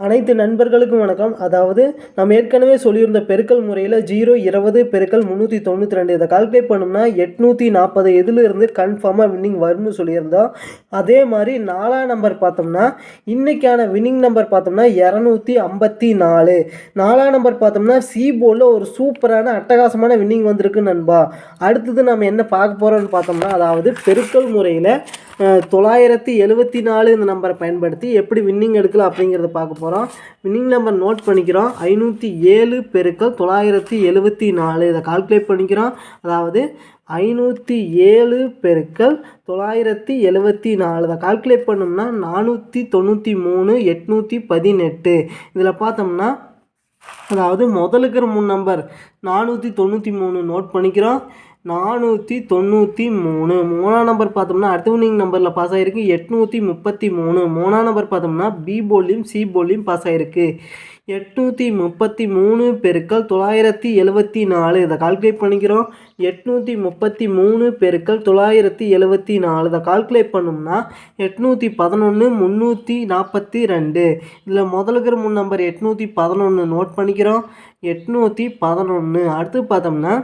அனைத்து நண்பர்களுக்கும் வணக்கம். அதாவது நம்ம ஏற்கனவே சொல்லியிருந்த பெருக்கல் முறையில் ஜீரோ இருபது பெருக்கல் முந்நூற்றி தொண்ணூற்றி ரெண்டு. இதை கால்குலேட் பண்ணோம்னா எட்நூற்றி நாற்பது இதிலிருந்து கன்ஃபார்மாக வின்னிங் வரும்னு சொல்லியிருந்தோம் அதே மாதிரி நாலாம் நம்பர் பார்த்தோம்னா இன்றைக்கான வின்னிங் நம்பர் பார்த்தோம்னா இரநூத்தி ஐம்பத்தி நாலு. நாலாம் நம்பர் பார்த்தோம்னா சி போர்டில் ஒரு சூப்பரான அட்டகாசமான வின்னிங் வந்திருக்கு நண்பா. அடுத்தது நம்ம என்ன பார்க்க போகிறோம்னு பார்த்தோம்னா அதாவது பெருக்கல் முறையில் தொள்ளாயிரத்தி எழுபத்தி நாலு இந்த நம்பரை பயன்படுத்தி எப்படி வின்னிங் எடுக்கலாம் அப்படிங்கிறத பார்க்க போகிறோம் வின்னிங் நம்பர் நோட் பண்ணிக்கிறோம். ஐநூற்றி ஏழு பெருக்கள் தொள்ளாயிரத்தி எழுபத்தி நாலு. இதை கால்குலேட் பண்ணிக்கிறோம். அதாவது ஐநூற்றி ஏழு பெருக்கள் தொள்ளாயிரத்தி எழுபத்தி நாலு. இதை கால்குலேட் பண்ணோம்னா நானூற்றி தொண்ணூற்றி மூணு எட்நூற்றி பதினெட்டு. இதில் பார்த்தோம்னா அதாவது முதலுக்கிற மூணு நம்பர் நானூற்றி தொண்ணூற்றி மூணு நோட் பண்ணிக்கிறோம். நானூற்றி தொண்ணூற்றி மூணு. மூணாம் நம்பர் பார்த்தோம்னா அடுத்த வினிங் நம்பரில் பாஸ் ஆகிருக்கு எட்நூற்றி முப்பத்தி மூணு. மூணாம் நம்பர் பார்த்தோம்னா பி போலியும் சி போலியும் பாஸ் ஆகிருக்கு எட்நூற்றி முப்பத்தி மூணு பெருக்கள் தொள்ளாயிரத்தி எழுபத்தி நாலு. இதை கால்குலேட் பண்ணிக்கிறோம். எட்நூற்றி முப்பத்தி மூணு பெருக்கள் தொள்ளாயிரத்தி எழுபத்தி நாலு. இதை கால்குலேட் பண்ணோம்னா எட்நூற்றி பதினொன்று முந்நூற்றி நாற்பத்தி ரெண்டு. இதில் முதலுக்கிற மூணு நம்பர் எட்நூற்றி பதினொன்று நோட் பண்ணிக்கிறோம். எட்நூற்றி பதினொன்று அடுத்து பார்த்தோம்னா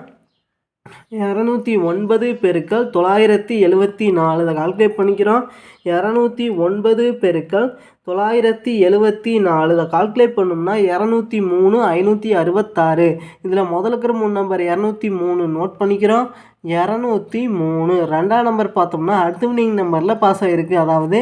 இரநூத்தி ஒன்பது பெருக்கள் தொள்ளாயிரத்தி எழுவத்தி நாலு. இதை கால்குலேட் பண்ணிக்கிறோம். இரநூத்தி ஒன்பது பெருக்கள் தொள்ளாயிரத்தி எழுவத்தி நாலு இதை கால்குலேட் பண்ணோம்னா இரநூத்தி மூணு ஐநூற்றி அறுபத்தாறு. இதில் முதலுக்கிற மூணு நம்பர் இரநூத்தி மூணு நோட் பண்ணிக்கிறோம். இரநூத்தி மூணு. ரெண்டாம் நம்பர் பார்த்தோம்னா அடுத்த வினிங் நம்பரில் பாஸ் ஆகிருக்கு அதாவது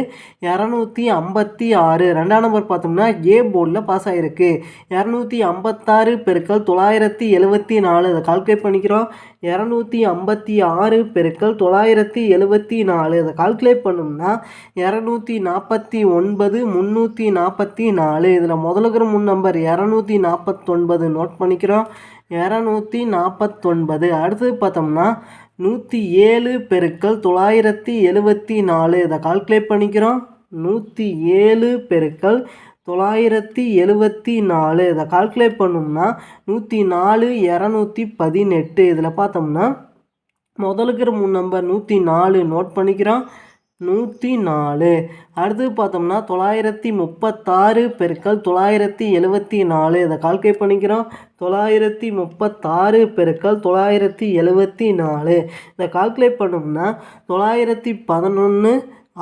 இரநூத்தி ஐம்பத்தி ஆறு. ரெண்டாம் நம்பர் பார்த்தோம்னா ஏ போர்டில் பாஸ் ஆகிருக்கு இரநூத்தி ஐம்பத்தாறு பெருக்கல் தொள்ளாயிரத்தி எழுவத்தி நாலு இதை கால்குலேட் பண்ணிக்கிறோம். இரநூத்தி ஐம்பத்தி ஆறு பெருக்கல் தொள்ளாயிரத்தி எழுவத்தி நாலு இதை கால்குலேட் பண்ணோம்னா இரநூத்தி நாற்பத்தி ஒன்பது முந்நூற்றி நாற்பத்தி நாலு. இதில் முதலுக்கிற முன் நம்பர் இரநூத்தி நாற்பத்தொன்பது நோட் பண்ணிக்கிறோம். இரநூத்தி நாற்பத்தொன்பது அடுத்தது பார்த்தோம்னா நூற்றி ஏழு பெருக்கள் தொள்ளாயிரத்தி எழுபத்தி நாலு. இதை கால்குலேட் பண்ணிக்கிறோம். நூற்றி ஏழு பெருக்கள் தொள்ளாயிரத்தி எழுபத்தி நாலு. இதை கால்குலேட் பண்ணோம்னா நூற்றி நாலு இரநூத்தி பதினெட்டு. இதில் பார்த்தோம்னா முதலுக்கிற மூணு நம்பர் நூற்றி நாலு நோட் பண்ணிக்கிறோம். நூற்றி நாலு அடுத்து பார்த்தோம்னா தொள்ளாயிரத்தி முப்பத்தாறு பெருக்கள் தொள்ளாயிரத்தி எழுபத்தி நாலு. இதை கால்குலேட் பண்ணிக்கிறோம். தொள்ளாயிரத்தி முப்பத்தாறு பெருக்கள் தொள்ளாயிரத்தி எழுபத்தி நாலு. இதை கால்குலேட் பண்ணோம்னா தொள்ளாயிரத்தி பதினொன்று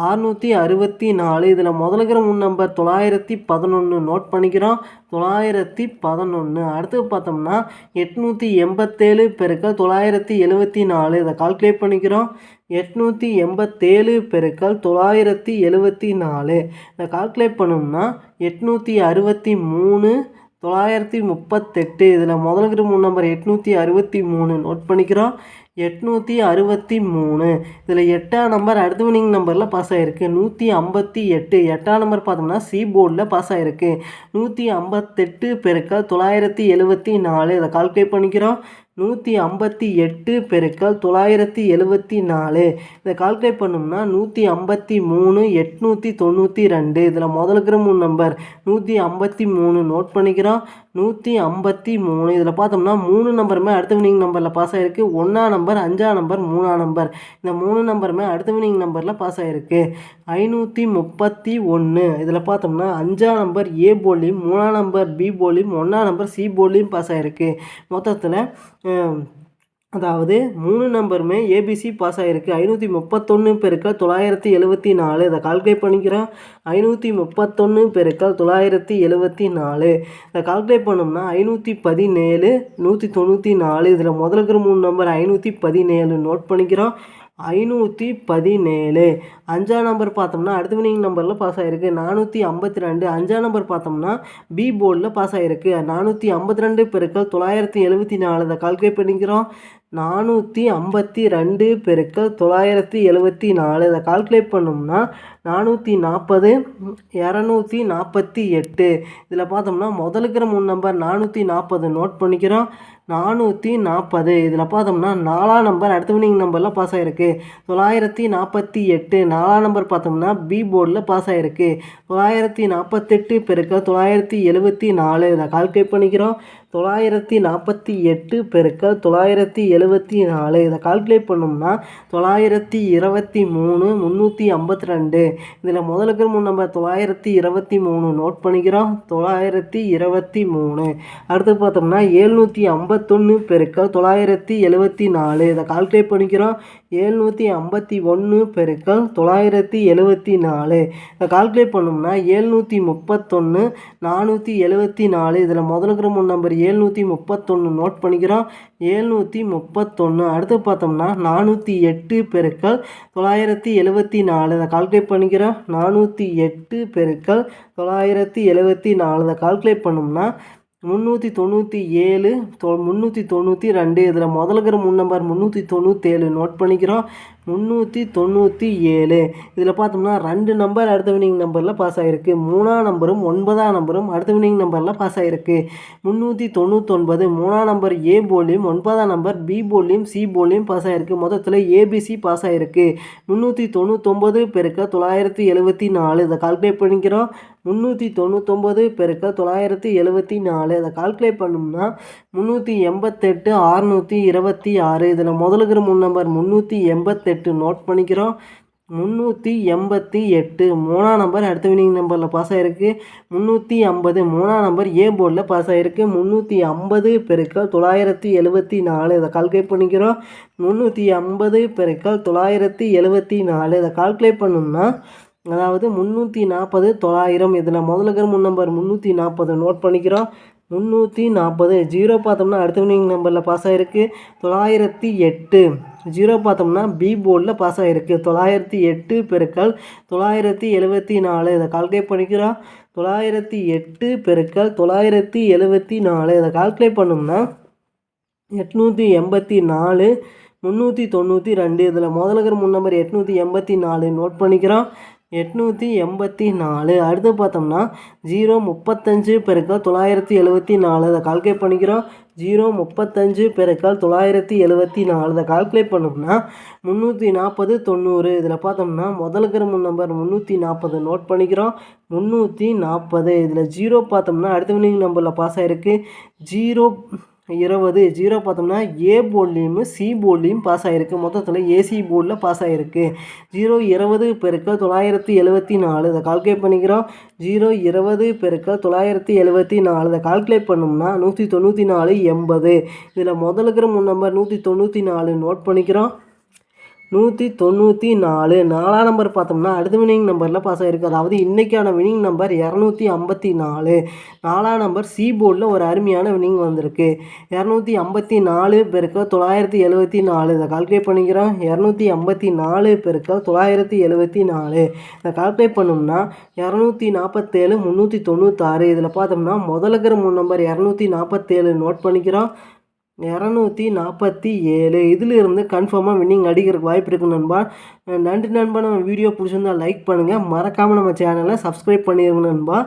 அறுநூற்றி அறுபத்தி நாலு. இதில் முதலுக்கிற முன் நம்பர் தொள்ளாயிரத்தி பதினொன்று நோட் பண்ணிக்கிறோம். தொள்ளாயிரத்தி பதினொன்று அடுத்து பார்த்தோம்னா எட்நூற்றி எண்பத்தேழு பெருக்கள் தொள்ளாயிரத்தி எழுவத்தி நாலு. இதை கால்குலேட் பண்ணிக்கிறோம். எட்நூற்றி எண்பத்தேழு பெருக்கள் தொள்ளாயிரத்தி எழுவத்தி நாலு. இதை கால்குலேட் பண்ணோம்னா எட்நூற்றி அறுபத்தி மூணு தொள்ளாயிரத்தி முப்பத்தெட்டு. இதில் முதலுக்கிற முன் நம்பர் எட்நூற்றி அறுபத்தி மூணு நோட் பண்ணிக்கிறோம். எட்நூற்றி அறுபத்தி மூணு. இதில் எட்டாம் நம்பர் அடுத்த வினிங் நம்பரில் பாஸ் ஆகிருக்கு நூற்றி ஐம்பத்தி எட்டு. எட்டாம் நம்பர் பார்த்தோம்னா சி போர்டில் பாஸ் ஆகிருக்கு நூற்றி ஐம்பத்தெட்டு பெருக்கல் தொள்ளாயிரத்தி எழுபத்தி நாலு. இதை கால்குலேட் பண்ணிக்கிறோம். நூற்றி ஐம்பத்தி எட்டு பெருக்கல் தொள்ளாயிரத்தி எழுபத்தி நாலு. இதை கால்குலேட் பண்ணோம்னா நூற்றி ஐம்பத்தி மூணு எட்நூற்றி தொண்ணூற்றி ரெண்டு. இதில் முதலுக்கிற மூணு நம்பர் நூற்றி ஐம்பத்தி மூணு நோட் பண்ணிக்கிறோம். நூற்றி ஐம்பத்தி மூணு. இதில் பார்த்தோம்னா மூணு நம்பருமே அடுத்த வினிங் நம்பரில் பாஸ் ஆகிருக்கு ஒன்றாம் நம்பர் அஞ்சாம் நம்பர் மூணாம் நம்பர் இந்த மூணு நம்பருமே அடுத்த வினிங் நம்பரில் பாஸ் ஆகிருக்கு ஐநூற்றி முப்பத்தி ஒன்று இதில் பார்த்தோம்னா அஞ்சாம் நம்பர் ஏ போலியும் மூணாம் நம்பர் பி போலியும் ஒன்றாம் நம்பர் சி போலியும் பாஸ் ஆகிருக்கு மொத்தத்தில் அதாவது மூணு நம்பருமே ஏபிசி பாஸ் ஆகிருக்கு ஐநூற்றி முப்பத்தொன்று பெருக்கள் தொள்ளாயிரத்தி எழுவத்தி நாலு. இதை கால்குலேட் பண்ணிக்கிறோம். ஐநூற்றி முப்பத்தொன்று பெருக்கள் தொள்ளாயிரத்தி எழுவத்தி நாலு. இதை கால்குலேட் பண்ணோம்னா ஐநூற்றி பதினேழு நூற்றி தொண்ணூற்றி நாலு. இதில் முதலுக்கிற மூணு நம்பர் ஐநூற்றி பதினேழு நோட் பண்ணிக்கிறோம். ஐநூற்றி பதினேழு. அஞ்சாம் நம்பர் பார்த்தோம்னா அடுத்த வினிங் நம்பரில் பாஸ் ஆகிருக்கு நானூற்றி ஐம்பத்தி ரெண்டு. அஞ்சாம் நம்பர் பார்த்தோம்னா பி போர்டில் பாஸ் ஆகிருக்கு நானூற்றி ஐம்பத்தி ரெண்டு பெருக்கள் தொள்ளாயிரத்தி எழுபத்தி நாலு. இதை கால்குலேட் பண்ணிக்கிறோம். நானூற்றி ஐம்பத்தி ரெண்டு பெருக்கல் தொள்ளாயிரத்தி எழுபத்தி நாலு. இதை கால்குலேட் பண்ணோம்னா நானூற்றி நாற்பது இரநூத்தி நாற்பத்தி எட்டு. இதில் பார்த்தோம்னா முதலுக்கிற மூணு நம்பர் நானூற்றி நாற்பது நோட் பண்ணிக்கிறோம். நானூற்றி நாற்பது. இதில் பார்த்தோம்னா நாலாம் நம்பர் அடுத்த வினிங் நம்பரில் பாஸ் ஆகிருக்கு தொள்ளாயிரத்தி நாற்பத்தி எட்டு நாலாம் நம்பர் பார்த்தோம்னா பி போர்டில் பாஸ் ஆகிருக்கு தொள்ளாயிரத்தி நாற்பத்தெட்டு பெருக்கல் தொள்ளாயிரத்தி எழுபத்தி நாலு. இதை கால்குலேட் பண்ணிக்கிறோம். தொள்ளாயிரத்தி நாற்பத்தி எட்டு பெருக்கல் தொள்ளாயிரத்தி எழுபத்தி நாலு. இதை கால்குலேட் பண்ணோம்னா தொள்ளாயிரத்தி இருபத்தி மூணு முந்நூற்றி ஐம்பத்தி ரெண்டு. இதில் முதலுக்கு மூணு நம்பர் தொள்ளாயிரத்தி இருபத்தி மூணு நோட் பண்ணிக்கிறோம். தொள்ளாயிரத்தி இருபத்தி மூணு. அடுத்து பார்த்தோம்னா எழுநூற்றி ஐம்பத்தொன்று பெருக்கல் தொள்ளாயிரத்தி எழுபத்தி நாலு. இதை கால்குலேட் பண்ணிக்கிறோம். எழுநூற்றி ஐம்பத்தி ஒன்று பெருக்கல் தொள்ளாயிரத்தி எழுபத்தி நாலு. இதை கால்குலேட் பண்ணோம்னா எழுநூற்றி முப்பத்தொன்று நானூற்றி எழுபத்தி நாலு. இதில் முதலுக்கு மூணு நம்பர் ஏழ்நூற்றி முப்பத்தொன்று நோட் பண்ணிக்கிறோம். ஏழ்நூற்றி முப்பத்தொன்று அடுத்து பார்த்தோம்னா நானூற்றி எட்டு பெருக்கல் தொள்ளாயிரத்தி எழுபத்தி நாலு. இதை கால்குலேட் பண்ணிக்கிறோம். நானூற்றி எட்டு பெருக்கல் தொள்ளாயிரத்தி எழுபத்தி நாலு. இதை கால்குலேட் பண்ணோம்னா முந்நூற்றி தொண்ணூற்றி ஏழு தொ முந்நூற்றி தொண்ணூற்றி ரெண்டு. இதில் முதலுக்கிற முன் நம்பர் முந்நூற்றி தொண்ணூற்றேழு நோட் பண்ணிக்கிறோம். முந்நூற்றி தொண்ணூற்றி ஏழு. இதில் பார்த்தோம்னா ரெண்டு நம்பர் அடுத்த வினிங் நம்பரில் பாஸ் ஆகிருக்கு மூணாம் நம்பரும் ஒன்பதாம் நம்பரும் அடுத்த வினிங் நம்பரில் பாஸ் ஆகிருக்கு முந்நூற்றி தொண்ணூத்தொன்பது மூணாம் நம்பர் ஏ போலியும் ஒன்பதாம் நம்பர் பி போலியும் சி போலியும் பாஸ் ஆகிருக்கு மொத்தத்தில் ஏபிசி பாஸ் ஆகிருக்கு முந்நூற்றி தொண்ணூத்தொம்பது பெருக்க தொள்ளாயிரத்தி எழுபத்தி நாலு. இதை கால்குலேட் பண்ணிக்கிறோம். முந்நூற்றி தொண்ணூத்தொம்பது பெருக்க தொள்ளாயிரத்தி எழுபத்தி நாலு. அதை கால்குலேட் பண்ணோம்னா முந்நூற்றி எண்பத்தெட்டு அறுநூற்றி இருபத்தி ஆறு. இதில் முதலுக்கிற மூணு நம்பர் முந்நூற்றி எண்பத்தெட்டு எட்டு நோட் பண்ணிக்கிறோம். முந்நூற்றி எண்பத்தி எட்டு. மூணாம் நம்பர் அடுத்த வினிங் நம்பரில் பாஸ் ஆகிருக்கு முந்நூற்றி ஐம்பது. மூணாம் நம்பர் ஏ போர்டில் பாஸ் ஆகிருக்கு முந்நூற்றி ஐம்பது பெருக்கள் தொள்ளாயிரத்தி எழுபத்தி நாலு. இதை கால்குலேட் பண்ணிக்கிறோம். முந்நூற்றி ஐம்பது பெருக்கள் தொள்ளாயிரத்தி எழுபத்தி நாலு. இதை கால்குலேட் பண்ணோம்னா அதாவது முந்நூற்றி நாற்பது தொள்ளாயிரம். இதில் முதலுக்கிற முன் நம்பர் முந்நூற்றி நாற்பது நோட் பண்ணிக்கிறோம். முந்நூற்றி நாற்பது. ஜீரோ பார்த்தோம்னா அடுத்த வினிங் நம்பரில் பாஸ் ஆகிருக்கு தொள்ளாயிரத்தி எட்டு. ஜீரோ பார்த்தோம்னா பி போர்டில் பாஸ் ஆகிருக்கு தொள்ளாயிரத்தி எட்டு பெருக்கள் தொள்ளாயிரத்தி எழுபத்தி நாலு. இதை கால்குலேட் பண்ணிக்கிறோம். தொள்ளாயிரத்தி எட்டு பெருக்கள் தொள்ளாயிரத்தி எழுபத்தி நாலு. இதை கால்குலேட் பண்ணோம்னா எட்நூற்றி எண்பத்தி நாலு முந்நூற்றி தொண்ணூற்றி ரெண்டு. இதில் முதலுக்கிற முன் நம்பர் எட்நூற்றி எண்பத்தி நாலு. நோட் பண்ணிக்கிறோம். எட்நூற்றி எண்பத்தி நாலு. அடுத்து பார்த்தோம்னா ஜீரோ முப்பத்தஞ்சு பெருக்கள் தொள்ளாயிரத்தி எழுபத்தி நாலு. அதை கால்குலேட் பண்ணிக்கிறோம். ஜீரோ முப்பத்தஞ்சு பெருக்கள் தொள்ளாயிரத்தி எழுபத்தி நாலு. அதை கால்குலேட் பண்ணோம்னா முந்நூற்றி நாற்பது தொண்ணூறு. இதில் பார்த்தோம்னா முதலுக்கிற முன் நம்பர் முந்நூற்றி நாற்பது நோட் பண்ணிக்கிறோம். முந்நூற்றி நாற்பது இதில் ஜீரோ பார்த்தோம்னா அடுத்த வினிங் நம்பரில் பாஸ் ஆகிருக்கு ஜீரோ இருபது ஜீரோ பார்த்தோம்னா ஏ போர்ட்லேயும் சி போர்ட்லேயும் பாஸ் ஆகிருக்கு மொத்தத்தில் ஏசி போர்டில் பாஸ் ஆகிருக்கு ஜீரோ இருபது பெருக்க தொள்ளாயிரத்தி எழுபத்தி நாலு. இதை கால்குலேட் பண்ணிக்கிறோம். ஜீரோ இருபது பெருக்க தொள்ளாயிரத்தி எழுபத்தி நாலு. இதை கால்குலேட் பண்ணோம்னா நூற்றி தொண்ணூற்றி நாலு எண்பது. இதில் முதலுக்கிற மூணு நம்பர் நூற்றி தொண்ணூற்றி நாலு நோட் பண்ணிக்கிறோம். நூற்றி தொண்ணூற்றி நாலு. நாலாம் நம்பர் பார்த்தோம்னா அடுத்த வினிங் நம்பரில் பாஸ் ஆகிருக்கு அதாவது இன்றைக்கான வினிங் நம்பர் இரநூத்தி ஐம்பத்தி நாலு. நாலாம் நம்பர் சி போர்டில் ஒரு அருமையான வினிங் வந்திருக்கு. இரநூத்தி ஐம்பத்தி நாலு பெருக்க தொள்ளாயிரத்தி எழுபத்தி நாலு. இதை கால்குலேட் பண்ணிக்கிறோம். இரநூத்தி ஐம்பத்தி நாலு பெருக்க தொள்ளாயிரத்தி எழுபத்தி நாலு. இதை கால்குலேட் பண்ணோம்னா இரநூத்தி நாற்பத்தேழு முந்நூற்றி தொண்ணூத்தாறு. இதில் பார்த்தோம்னா முதலுக்கிற மூணு நம்பர் இரநூத்தி நாற்பத்தேழு நோட் பண்ணிக்கிறோம். இரநூத்தி நாற்பத்தி ஏழு. இதிலிருந்து கன்ஃபார்மாக வின்னிங் அடிக்கிறதுக்கு வாய்ப்பு இருக்குது நண்பா. நன்றி நண்பா. நம்ம வீடியோ பிடிச்சிருந்தால் லைக் பண்ணுங்கள் மறக்காமல் நம்ம சேனலை சப்ஸ்கிரைப் பண்ணிடுங்க நண்பா.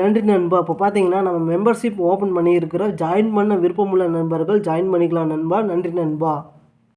நன்றி நண்பா. இப்போ பார்த்தீங்கன்னா நம்ம மெம்பர்ஷிப் ஓப்பன் பண்ணியிருக்கிறோம். ஜாயின் பண்ண விருப்பமுள்ள நண்பர்கள் ஜாயின் பண்ணிக்கலாம் நண்பா. நன்றி நண்பா.